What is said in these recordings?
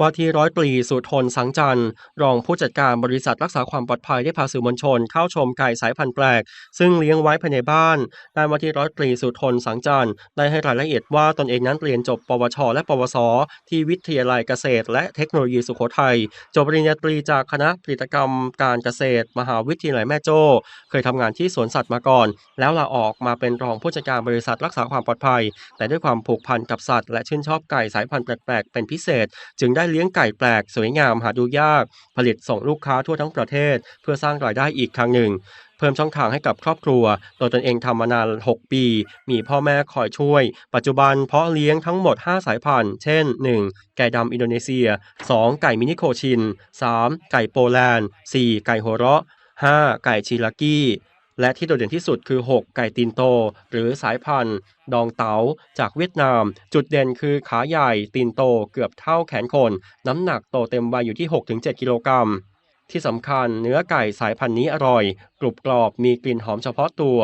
ว่าที่ร้อยตรีสุทนสังจันทร์รองผู้จัดการบริษัทรักษาความปลอดภัยได้พาสื่อมวลชนเข้าชมไก่สายพันธุ์แปลก ซึ่งเลี้ยงไว้ภายในบ้านด้านว่าที่ร้อยตรีสุทนสังจันทร์ได้ให้รายละเอียดว่าตนเองนั้นเรียนจบ ปวช และปวส ที่วิทยาลัยเกษตร และเทคโนโลยีสุโขทัยจบปริญญาตรีจากคณะผลิตกรรมการเกษตร มหาวิทยาลัยแม่โจ้ เคยทำงานที่สวนสัตว์มาก่อน แล้วลาออกมาเป็นรองผู้จัดการบริษัทรักษาความปลอดภัย แต่ด้วยความผูกพันกับสัตว์และชื่นชอบไก่สายพันธุ์แปลกๆเป็นพิเศษ จึงได้เลี้ยงไก่แปลก สวยงามหาดูยาก ผลิตส่งลูกค้าทั่วทั้งประเทศ เพื่อสร้างรายได้อีกครั้งหนึ่ง เพิ่มช่องทางให้กับครอบครัวโดยตนเองทำมานาน 6 ปี มีพ่อแม่คอยช่วย ปัจจุบันเพาะเลี้ยงทั้งหมด 5 สายพันธุ์ เช่น 1. ไก่ดำอินโดนีเซีย 2. ไก่มินิโคชิน 3. ไก่โปแลนด์ 4. ไก่โฮเราะ 5. ไก่ชิลากี้ และที่โดดเด่นที่สุดคือ 6 ไก่ตีนโต หรือสายพันธุ์ ดองเต๋าจากเวียดนาม จุดเด่นคือขาใหญ่ตีนโตเกือบเท่าแขนคน น้ำหนักโตเต็มวัยอยู่ที่ 6-7 กิโลกรัมที่สำคัญเนื้อไก่สายพันธุ์นี้อร่อย กรุบกรอบมีกลิ่นหอมเฉพาะตัว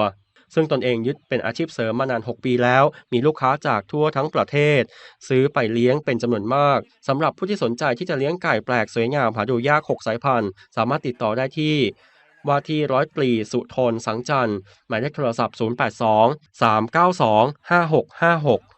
ซึ่งตนเองยึดเป็นอาชีพเสริมมานาน 6 ปีแล้ว มีลูกค้าจากทั่วทั้งประเทศ ซื้อไปเลี้ยงเป็นจำนวนมากสำหรับผู้ที่สนใจที่จะเลี้ยงไก่แปลกสวยงามหาดูยาก 6 สายพันธุ์ สามารถติดต่อได้ที่ ว่าที่ร้อยตรีสุทนสังจันทร์หมายเลขโทรศัพท์ 082 392 5656